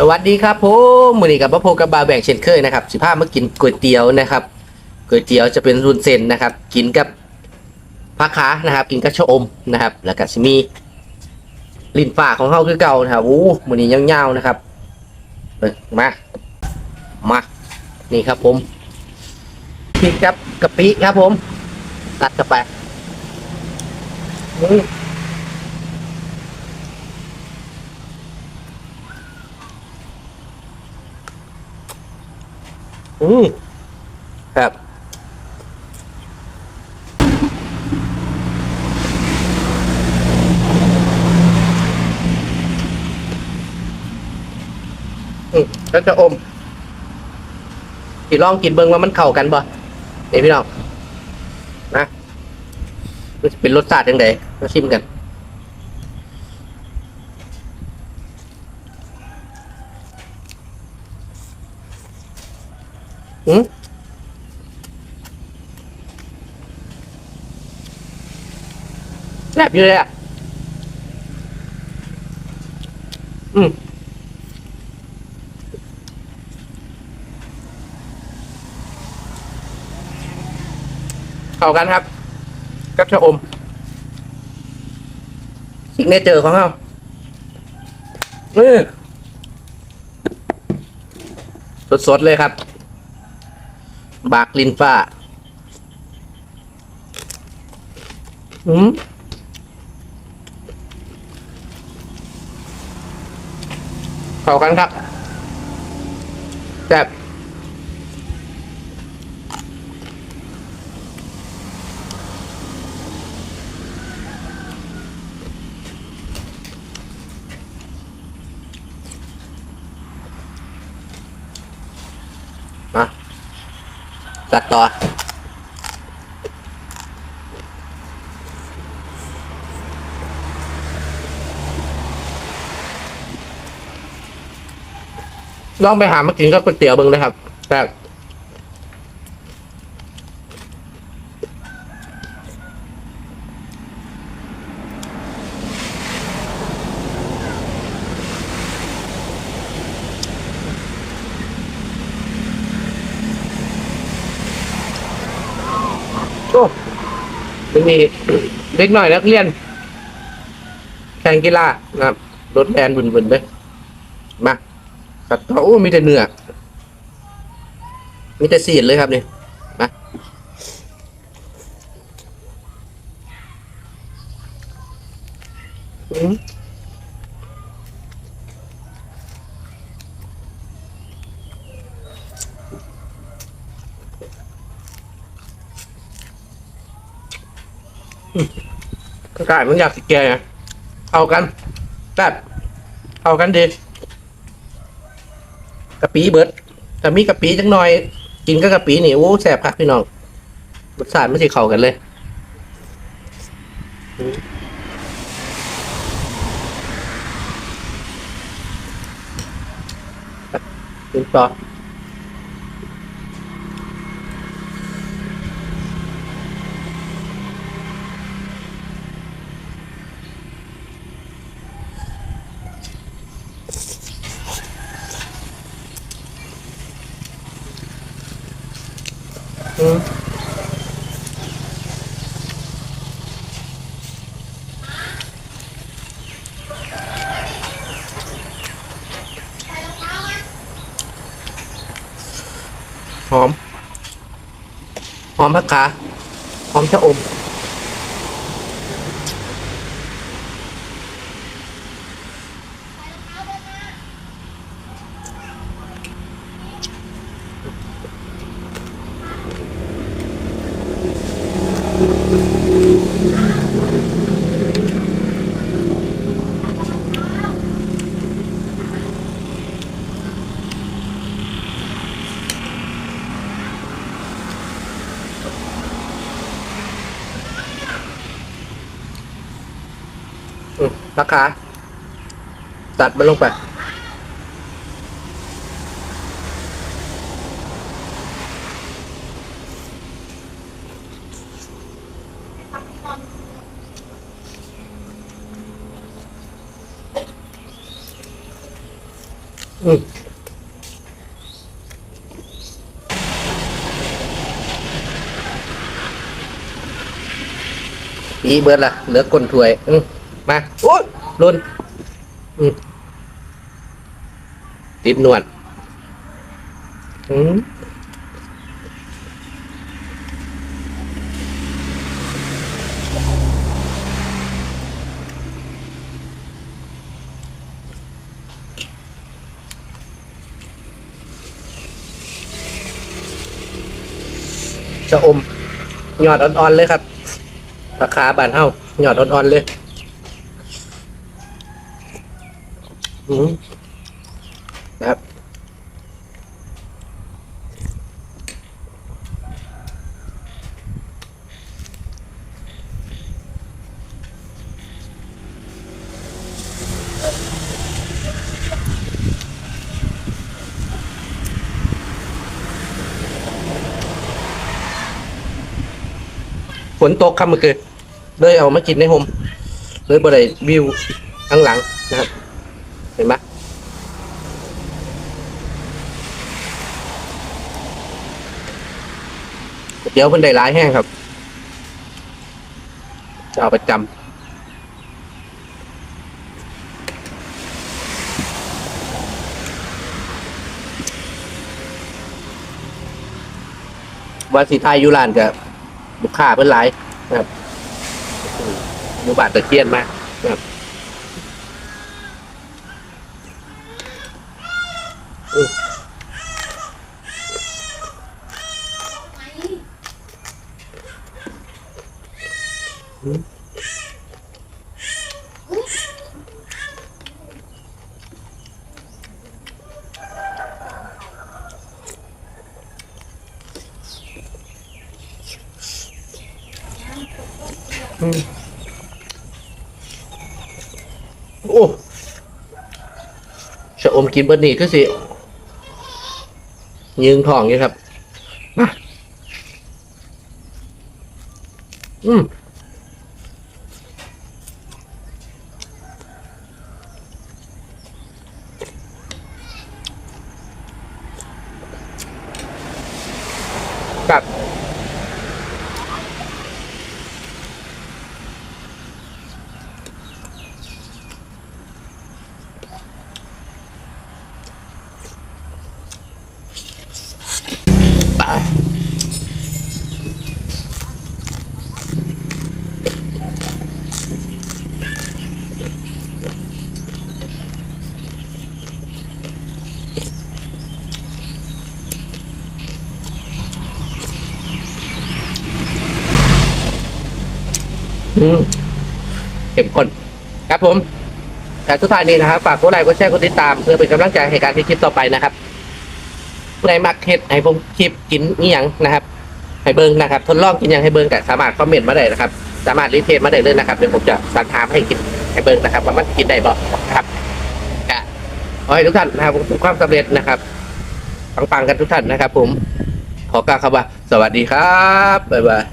สวัสดีครับผมมือนี้กับพระโพกับบาแบ่งเช่นเคยนะครับสิพามากินก๋วยเตี๋ยวนะครับก๋วยเตี๋ยวจะเป็นรุ่นเส้นนะครับ กินกับผักขานะครับ กินกับชะอมนะครับ แล้วก็สิมีลิ้นฝ่าของเขาคือเก่านะครับอู้มือนี้ยาวๆนะครับมามานี่ครับผมพริกกับกะปิครับผมตัดเข้าไปอืม อืมครับอืมแล้วจะอมพี่ลองกินเบิ้งว่ามันเข้ากันบ่เนี่พี่น้องนะมันจะเป็นรสชาติยังไงมาชิมกัน อืมแซ่บอยู่เลยอะ อืมเข้ากันครับ กับชะอมสิ่งเนเจอของเราเออสดๆเลยครับ บากลินฟ้าอืมเข้ากันครับแบบ จัดต่อ ลองไปหามากินก็ก๋วยเตี๋ยวเบิ้งเลยครับแต่ ยังมีเล็กหน่อยนักเรียน แข่งกีฬานะครับรถแลนบุนๆเลยมาครับโอ้มีแต่เนื้อมีแต่สีดเลยครับนี่ กระต่ายมันอยากสิแกไงเอากันแบบเอากันดีกะปิเบิดถ้ามีกะปิจังหน่อย กินก็กะปินี่โอ้แซ่บครับพี่น้องรสชาติไม่ใช่เข้ากันเลยอืมกินต่อ หอม หอมผักขาหอมชะอม ราคาตัดมันลงไป ปีเบิดละเหลือก้นถ้วย อืมมา โอ้ยลุนอืมติดหนวด อืม ชะอมหยอดอ่อนๆเลยครับราคาบานเท่าหยอดอ่อนๆเลยนะครับ ฝนตกครับเมื่อคืนเลยเอามากินในโฮมเลยบ่ได้วิวข้างหลังนะครับ เห็นไหมเดี๋ยวเพิ่นได้ร้ายแห้งครับจะเอาประจำว่าสิทายยุรานกับ ลูกค้าเป็นหลายนะครับอยู่บาทตะเคียนมากนะครับอือ โอ้ชะอมกินเบิดนี่คือสิยืงทองอยู่ครับมาอืมครับ ไปอืม เข้มข้นครับผมแต่สุดท้ายนี้นะครับ ฝากกดไลค์กดแชร์กดติดตาม เพื่อเป็นกำลังใจให้การที่คลิปต่อไปนะครับ ผู้ใดมักเฮ็ดให้ผมคลิปกินนี่ยังนะครับให้เบิ้งนะครับ ทดลองกินยังให้เบิ้งแต่สามารถคอมเมนต์มาได้นะครับ สามารถรีเทสมาได้เลยนะครับเดี๋ยวผมจะสั่งถามให้กินให้เบิ้งนะครับว่ามันกินได้บ่ครับก็ขอให้ทุกท่านนะครับประสบความสำเร็จนะครับปังๆกันทุกท่านนะครับ ผม ขอกล่าวคำว่า สวัสดีครับบ๊ายบาย